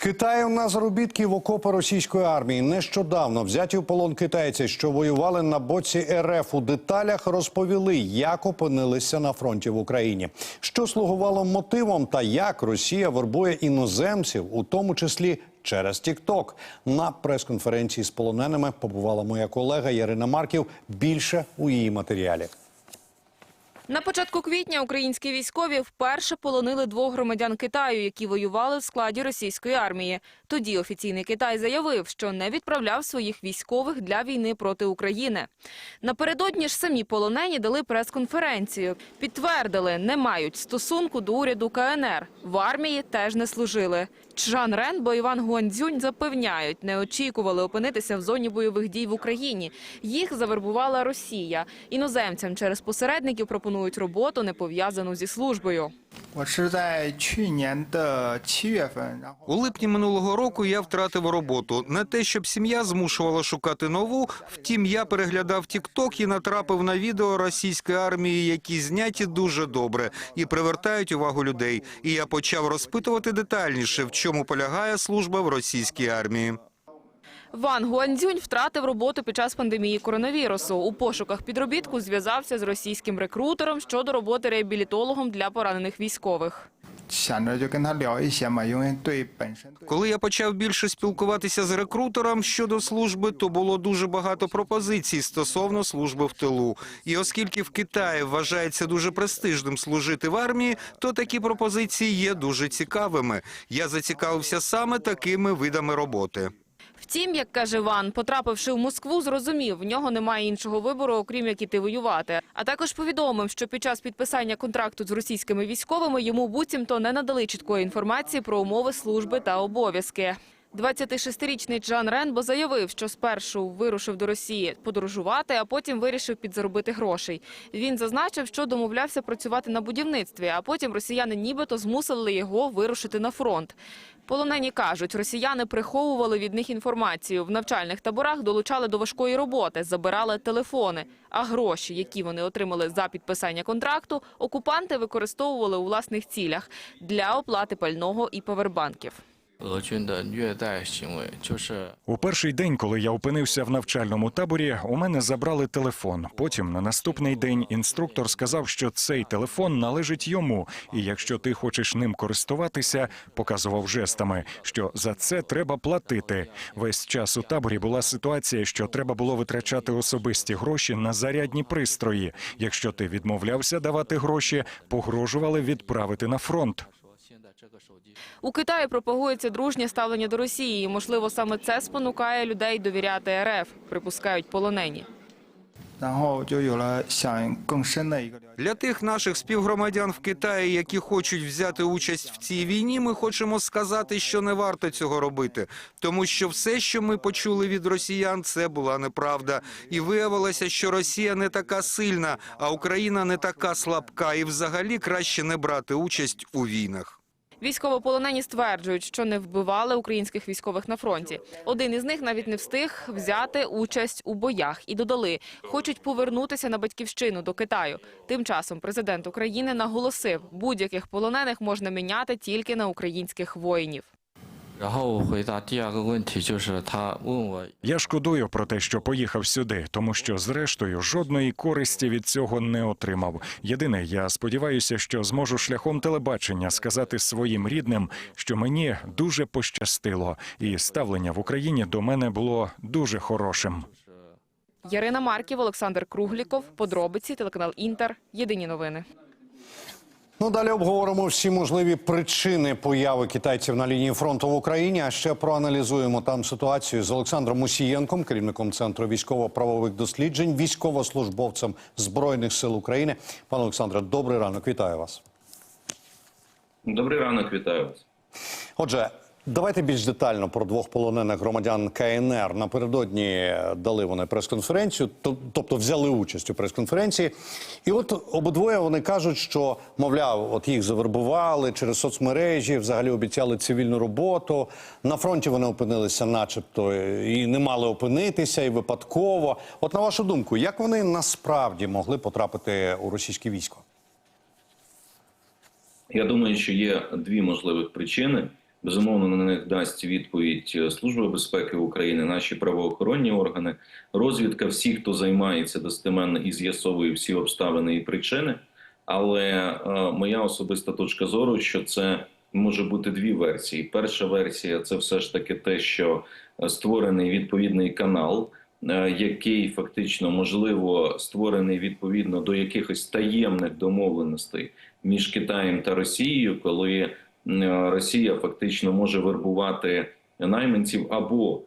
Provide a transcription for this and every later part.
Китаю на заробітки в окопи російської армії нещодавно взяті в полон китайці, що воювали на боці РФ у деталях, розповіли, як опинилися на фронті в Україні, що слугувало мотивом та як Росія вербує іноземців, у тому числі через Тікток. На прес-конференції з полоненими побувала моя колега Ярина Марків. Більше у її матеріалі. На початку квітня українські військові вперше полонили двох громадян Китаю, які воювали в складі російської армії. Тоді офіційний Китай заявив, що не відправляв своїх військових для війни проти України. Напередодні ж самі полонені дали прес-конференцію. Підтвердили, не мають стосунку до уряду КНР. В армії теж не служили. Чжан Ренбо бо Іван Гуандзюнь запевняють, не очікували опинитися в зоні бойових дій в Україні. Їх завербувала Росія. Іноземцям через посередників пропонують роботу, не пов'язану зі службою. У липні минулого року я втратив роботу на те, щоб сім'я змушувала шукати нову. Втім, я переглядав Тікток і натрапив на відео російської армії, які зняті дуже добре і привертають увагу людей. І я почав розпитувати детальніше, в чому полягає служба в російській армії. Ван Гуандзюнь втратив роботу під час пандемії коронавірусу. У пошуках підробітку зв'язався з російським рекрутером щодо роботи реабілітологом для поранених військових. Коли я почав більше спілкуватися з рекрутером щодо служби, то було дуже багато пропозицій стосовно служби в тилу. І оскільки в Китаї вважається дуже престижним служити в армії, то такі пропозиції є дуже цікавими. Я зацікавився саме такими видами роботи. Втім, як каже Ван, потрапивши в Москву, зрозумів, в нього немає іншого вибору, окрім як іти воювати. А також повідомив, що під час підписання контракту з російськими військовими йому буцімто не надали чіткої інформації про умови служби та обов'язки. 26-річний Джан Ренбо заявив, що спершу вирушив до Росії подорожувати, а потім вирішив підзаробити грошей. Він зазначив, що домовлявся працювати на будівництві, а потім росіяни нібито змусили його вирушити на фронт. Полонені кажуть, росіяни приховували від них інформацію. В навчальних таборах долучали до важкої роботи, забирали телефони. А гроші, які вони отримали за підписання контракту, окупанти використовували у власних цілях для оплати пального і павербанків у перший день, коли я опинився в навчальному таборі, у мене забрали телефон. Потім на наступний день інструктор сказав, що цей телефон належить йому, і якщо ти хочеш ним користуватися, показував жестами, що за це треба платити. Весь час у таборі була ситуація, що треба було витрачати особисті гроші на зарядні пристрої. Якщо ти відмовлявся давати гроші, погрожували відправити на фронт. У Китаї пропагується дружнє ставлення до Росії. і, Можливо, саме це спонукає людей довіряти РФ, припускають полонені. Для тих наших співгромадян в Китаї, які хочуть взяти участь в цій війні, ми хочемо сказати, що не варто цього робити, тому що все, що ми почули від росіян, це була неправда, і виявилося, що Росія не така сильна, а Україна не така слабка, і взагалі краще не брати участь у війнах. Військовополонені стверджують, що не вбивали українських військових на фронті. Один із них навіть не встиг взяти участь у боях і додали, хочуть повернутися на батьківщину до Китаю. Тим часом президент України наголосив, будь-яких полонених можна міняти тільки на українських воїнів. Я шкодую про те, що поїхав сюди, тому що, зрештою, жодної користі від цього не отримав. Єдине, я сподіваюся, що зможу шляхом телебачення сказати своїм рідним, що мені дуже пощастило, і ставлення в Україні до мене було дуже хорошим. Ярина Марків, Олександр Кругліков. Подробиці телеканал Інтер. Єдині новини. Ну, далі обговоримо всі можливі причини появи китайців на лінії фронту в Україні. А ще проаналізуємо там ситуацію з Олександром Мусієнком, керівником центру військово-правових досліджень, військовослужбовцем збройних сил України. Пане Олександре, добрий ранок. Вітаю вас. Добрий ранок, вітаю вас. Отже, давайте більш детально про двох полонених громадян КНР. Напередодні дали вони прес-конференцію, то- тобто взяли участь у прес-конференції. І от обидвоє вони кажуть, що мовляв, от їх завербували через соцмережі, взагалі обіцяли цивільну роботу. На фронті вони опинилися, начебто, і не мали опинитися, і випадково. От на вашу думку, як вони насправді могли потрапити у російське військо? Я думаю, що є дві можливих причини. Безумовно, на них дасть відповідь е, Служба безпеки України, наші правоохоронні органи, розвідка, всі, хто займається достеменно і з'ясовує всі обставини і причини. Але е, моя особиста точка зору, що це може бути дві версії. Перша версія це все ж таки те, що е, створений відповідний канал, е, який фактично можливо створений відповідно до якихось таємних домовленостей між Китаєм та Росією, коли Росія фактично може вербувати найманців або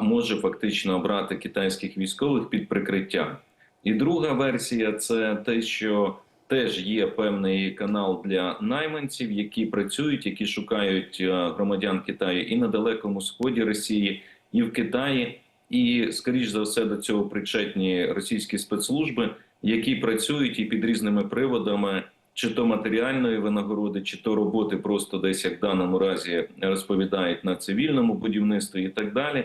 може фактично обрати китайських військових під прикриттям. І друга версія це те, що теж є певний канал для найманців, які працюють, які шукають е, громадян Китаю і на далекому сході Росії, і в Китаї. І скоріш за все до цього причетні російські спецслужби, які працюють і під різними приводами, чи то матеріальної винагороди, чи то роботи просто десь як в даному разі розповідають на цивільному будівництві і так далі,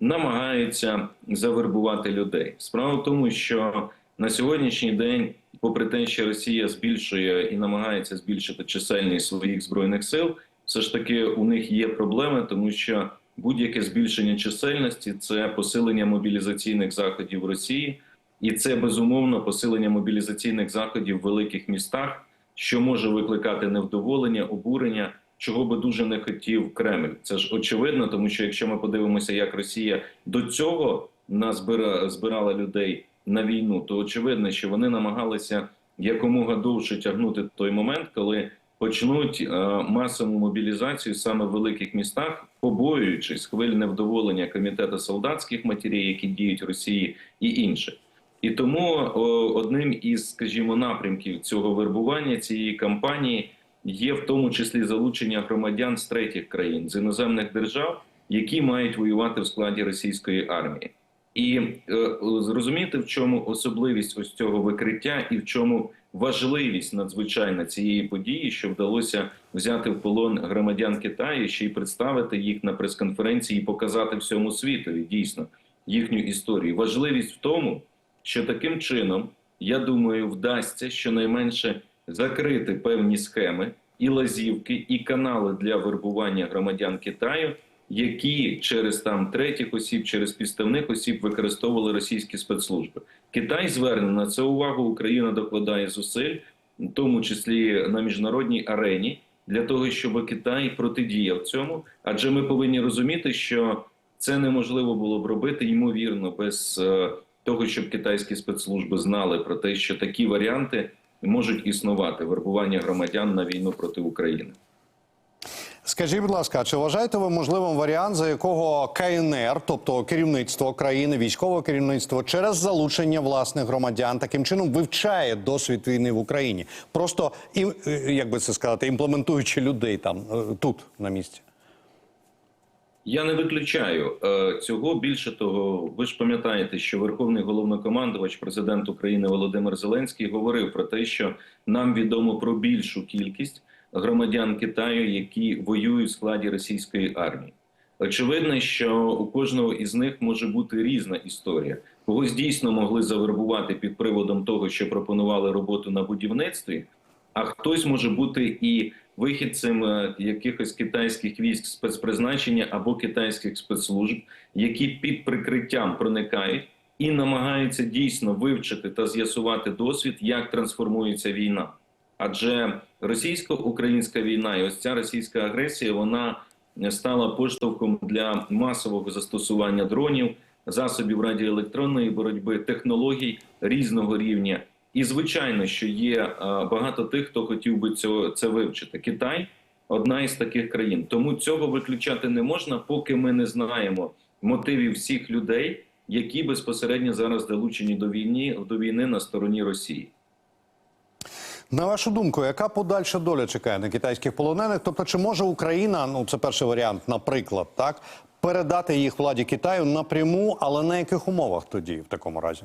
намагаються завербувати людей. Справа в тому, що на сьогоднішній день, попри те, що Росія збільшує і намагається збільшити чисельність своїх збройних сил, все ж таки у них є проблеми, тому що будь-яке збільшення чисельності це посилення мобілізаційних заходів Росії, і це безумовно посилення мобілізаційних заходів в великих містах, що може викликати невдоволення, обурення. Чого би дуже не хотів Кремль, це ж очевидно, тому що якщо ми подивимося, як Росія до цього назбира збирала людей на війну, то очевидно, що вони намагалися якомога довше тягнути той момент, коли почнуть е, масову мобілізацію саме в великих містах, побоюючись хвиль невдоволення комітету солдатських матерій, які діють в Росії, і інших. І тому одним із, скажімо, напрямків цього вербування цієї кампанії є в тому числі залучення громадян з третіх країн з іноземних держав, які мають воювати в складі російської армії. І е, зрозуміти, в чому особливість ось цього викриття, і в чому важливість надзвичайна цієї події, що вдалося взяти в полон громадян Китаю, ще й представити їх на прес-конференції і показати всьому світові дійсно їхню історію. Важливість в тому, що таким чином, я думаю, вдасться щонайменше закрити певні схеми і лазівки, і канали для вербування громадян Китаю, які через там третіх осіб, через підставних осіб використовували російські спецслужби. Китай зверне на це увагу. Україна докладає зусиль, в тому числі на міжнародній арені, для того, щоб Китай протидіяв цьому. Адже ми повинні розуміти, що це неможливо було б робити ймовірно без е, того, щоб китайські спецслужби знали про те, що такі варіанти можуть існувати вербування громадян на війну проти України. Скажіть, будь ласка, чи вважаєте ви можливим варіант, за якого КНР, тобто керівництво країни, військове керівництво, через залучення власних громадян таким чином вивчає досвід війни в Україні, просто і е, як би це сказати, імплементуючи людей там е, тут на місці? Я не виключаю е, цього. Більше того, ви ж пам'ятаєте, що Верховний головнокомандувач, президент України Володимир Зеленський, говорив про те, що нам відомо про більшу кількість громадян Китаю, які воюють в складі російської армії. Очевидно, що у кожного із них може бути різна історія. Когось дійсно могли завербувати під приводом того, що пропонували роботу на будівництві, а хтось може бути і вихідцем е, якихось китайських військ спецпризначення або китайських спецслужб, які під прикриттям проникають і намагаються дійсно вивчити та з'ясувати досвід, як трансформується війна. Адже російсько-українська війна і ось ця російська агресія вона стала поштовхом для масового застосування дронів, засобів радіоелектронної боротьби, технологій різного рівня. І звичайно, що є е, багато тих, хто хотів би цього це вивчити. Китай одна із таких країн. Тому цього виключати не можна, поки ми не знаємо мотивів всіх людей, які безпосередньо зараз долучені до війни до війни на стороні Росії. На вашу думку, яка подальша доля чекає на китайських полонених? Тобто, чи може Україна, ну це перший варіант, наприклад, так передати їх владі Китаю напряму, але на яких умовах тоді в такому разі?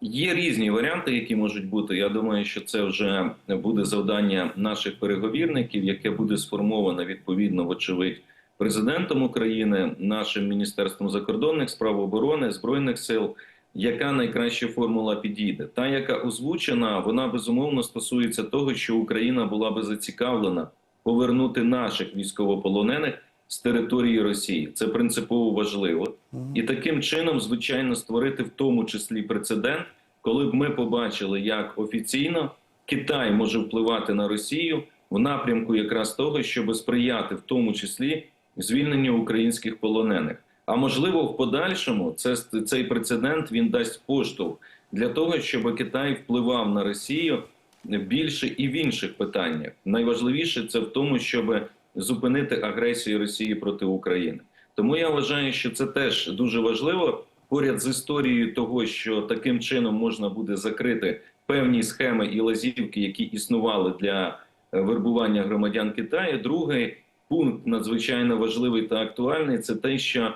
Є різні варіанти, які можуть бути. Я думаю, що це вже буде завдання наших переговірників, яке буде сформоване відповідно, вочевидь, президентом України, нашим міністерством закордонних справ оборони збройних сил. Яка найкраща формула підійде? Та, яка озвучена, вона безумовно стосується того, що Україна була би зацікавлена повернути наших військовополонених з території Росії. Це принципово важливо, і таким чином, звичайно, створити в тому числі прецедент, коли б ми побачили, як офіційно Китай може впливати на Росію в напрямку якраз того, щоб сприяти в тому числі звільненню українських полонених. А можливо, в подальшому це цей прецедент він дасть поштовх для того, щоб Китай впливав на Росію більше і в інших питаннях. Найважливіше це в тому, щоб зупинити агресію Росії проти України. Тому я вважаю, що це теж дуже важливо поряд з історією того, що таким чином можна буде закрити певні схеми і лазівки, які існували для е, вербування громадян Китаю. Другий пункт надзвичайно важливий та актуальний це те, що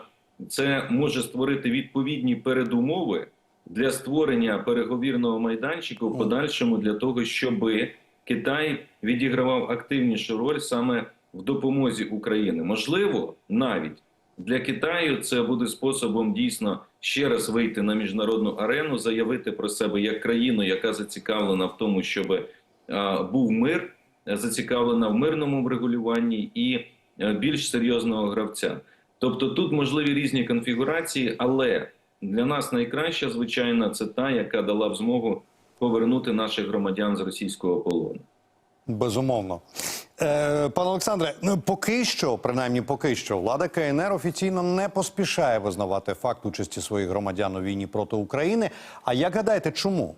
це може створити відповідні передумови для створення переговірного майданчику в подальшому для того, щоб Китай відігравав активнішу роль саме в допомозі Україні. Можливо, навіть для Китаю це буде способом дійсно ще раз вийти на міжнародну арену, заявити про себе як країну, яка зацікавлена в тому, щоб був мир, зацікавлена в мирному врегулюванні і е, більш серйозного гравця. Тобто тут можливі різні конфігурації, але для нас найкраща, звичайно, це та, яка дала б змогу повернути наших громадян з російського полону. Безумовно. Е, пане Олександре, ну поки що, принаймні поки що, влада КНР офіційно не поспішає визнавати факт участі своїх громадян у війні проти України. А як гадаєте, чому?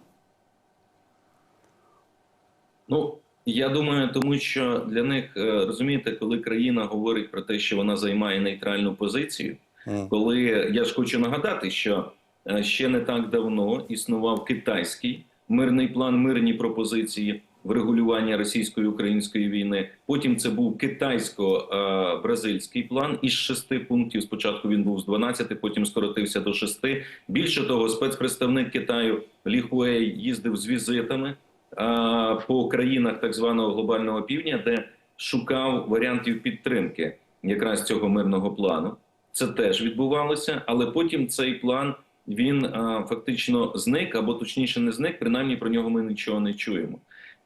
Ну я думаю, тому що для них е, розумієте, коли країна говорить про те, що вона займає нейтральну позицію, Мгм. коли я ж хочу нагадати, що е, ще не так давно існував китайський мирний план, мирні пропозиції врегулювання російсько-української війни. Потім це був китайсько-бразильський план із шести пунктів. Спочатку він був з 12, потім скоротився до шести. Більше того, спецпредставник Китаю Лі Хуей їздив з візитами по країнах так званого глобального півдня, де шукав варіантів підтримки якраз цього мирного плану. Це теж відбувалося, але потім цей план він а, фактично зник, або точніше не зник. Принаймні про нього ми нічого не чуємо.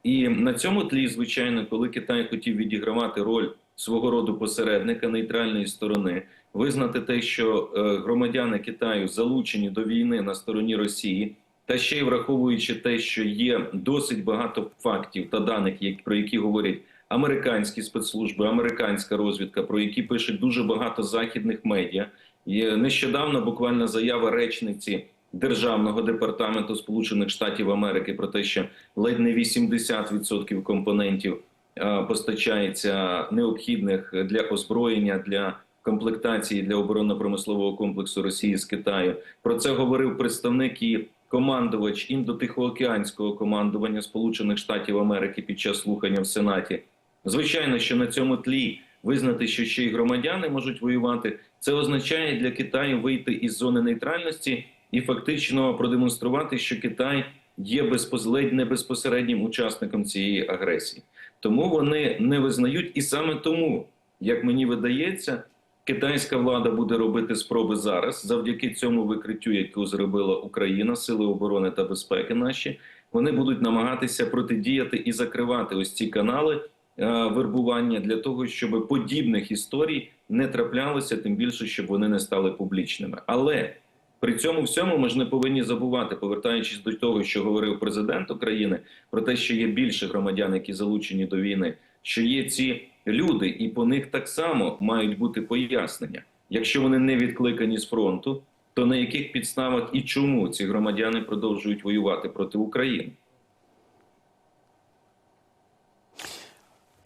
І на цьому тлі, звичайно, коли Китай хотів відігравати роль свого роду посередника нейтральної сторони, визнати те, що е, громадяни Китаю залучені до війни на стороні Росії, та ще й враховуючи те, що є досить багато фактів та даних, про які говорять американські спецслужби, американська розвідка, про які пишуть дуже багато західних медіа. Є нещодавно буквально заява речниці Державного департаменту Сполучених Штатів Америки про те, що ледь не 80% компонентів е, постачається необхідних для озброєння для комплектації для оборонно-промислового комплексу Росії з Китаю. Про це говорив представник і командувач індотихоокеанського командування Сполучених Штатів Америки під час слухання в Сенаті. Звичайно, що на цьому тлі визнати, що ще й громадяни можуть воювати, це означає для Китаю вийти із зони нейтральності і фактично продемонструвати, що Китай є безпосередньо безпосереднім учасником цієї агресії. Тому вони не визнають, і саме тому, як мені видається, китайська влада буде робити спроби зараз, завдяки цьому викриттю, яке зробила Україна, сили оборони та безпеки наші. Вони будуть намагатися протидіяти і закривати ось ці канали е, вербування для того, щоб подібних історій не траплялося, тим більше, щоб вони не стали публічними. Але при цьому всьому ми ж не повинні забувати, повертаючись до того, що говорив президент України, про те, що є більше громадян, які залучені до війни, що є ці люди, і по них так само мають бути пояснення. Якщо вони не відкликані з фронту, то на яких підставах і чому ці громадяни продовжують воювати проти України?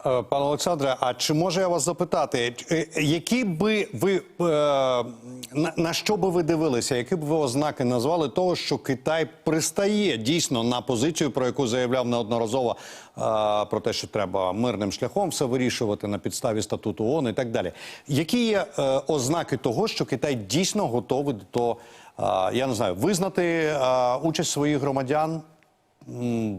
Пане Олександре, а чи можу я вас запитати, е, які би ви е, на, що би ви дивилися, які б ви ознаки назвали того, що Китай пристає дійсно на позицію, про яку заявляв неодноразово е, про те, що треба мирним шляхом все вирішувати на підставі статуту ООН і так далі? Які є е, ознаки того, що Китай дійсно готовий до е, я не знаю, визнати е, участь своїх громадян,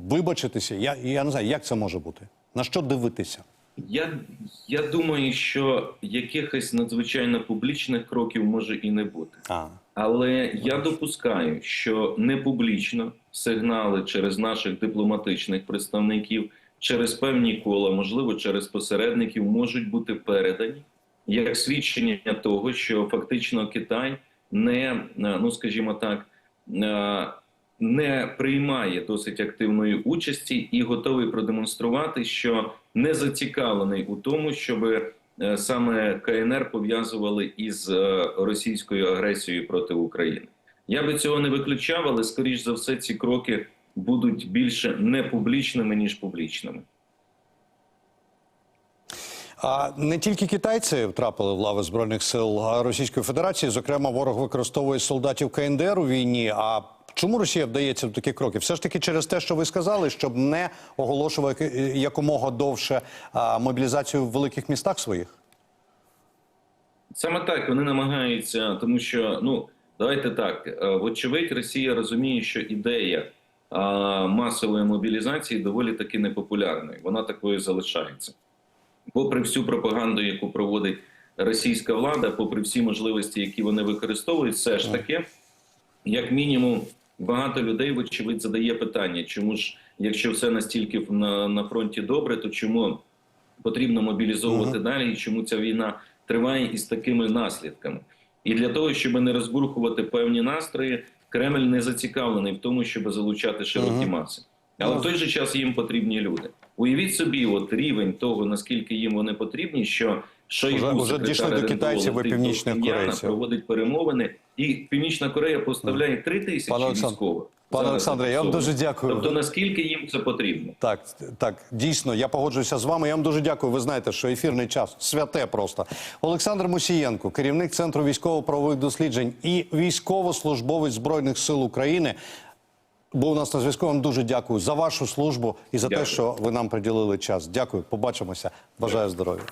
вибачитися? Я, я не знаю, як це може бути? На що дивитися? Я, я думаю, що якихось надзвичайно публічних кроків може і не бути. А, Але я допускаю, що не публічно сигнали через наших дипломатичних представників через певні кола, можливо, через посередників, можуть бути передані як свідчення того, що фактично Китай не, ну скажімо так, е, не приймає досить активної участі і готовий продемонструвати, що не зацікавлений у тому, щоб е, саме КНР пов'язували із е, російською агресією проти України. Я би цього не виключав, але скоріш за все ці кроки будуть більше не публічними ніж публічними. А не тільки китайці втрапили в лави збройних сил Російської Федерації. Зокрема, ворог використовує солдатів КНДР у війні. А чому Росія вдається до таких кроків? Все ж таки через те, що ви сказали, щоб не оголошувати якомога довше а, мобілізацію в великих містах своїх. Саме так вони намагаються, тому що ну давайте так. е, Вочевидь, Росія розуміє, що ідея а, масової мобілізації доволі таки непопулярною. Вона такою залишається. Попри всю пропаганду, яку проводить російська влада, попри всі можливості, які вони використовують, все ж таки, як мінімум, багато людей, вочевидь, задає питання, чому ж, якщо все настільки на, на фронті добре, то чому потрібно мобілізовувати далі, і чому ця війна триває із такими наслідками? І для того, щоб не розбурхувати певні настрої, Кремль не зацікавлений в тому, щоб залучати широкі маси. Але в той же час їм потрібні люди. Уявіть собі, от рівень того, наскільки їм вони потрібні, що Шойгу, уже дійшли до китайців і північних корейців. проводить перемовини, і Північна Корея поставляє три тисячі військових. Пане Олександре, я вам дуже дякую. Тобто наскільки їм це потрібно? Так, так, дійсно, я погоджуюся з вами. Я вам дуже дякую. Ви знаєте, що ефірний час святе просто. Олександр Мусієнко, керівник центру військово-правових досліджень і військовослужбовець збройних сил України. Був у нас на зв'язку. Вам дуже дякую за вашу службу і за те, що ви нам приділили час. Дякую. Побачимося. Бажаю здоров'я.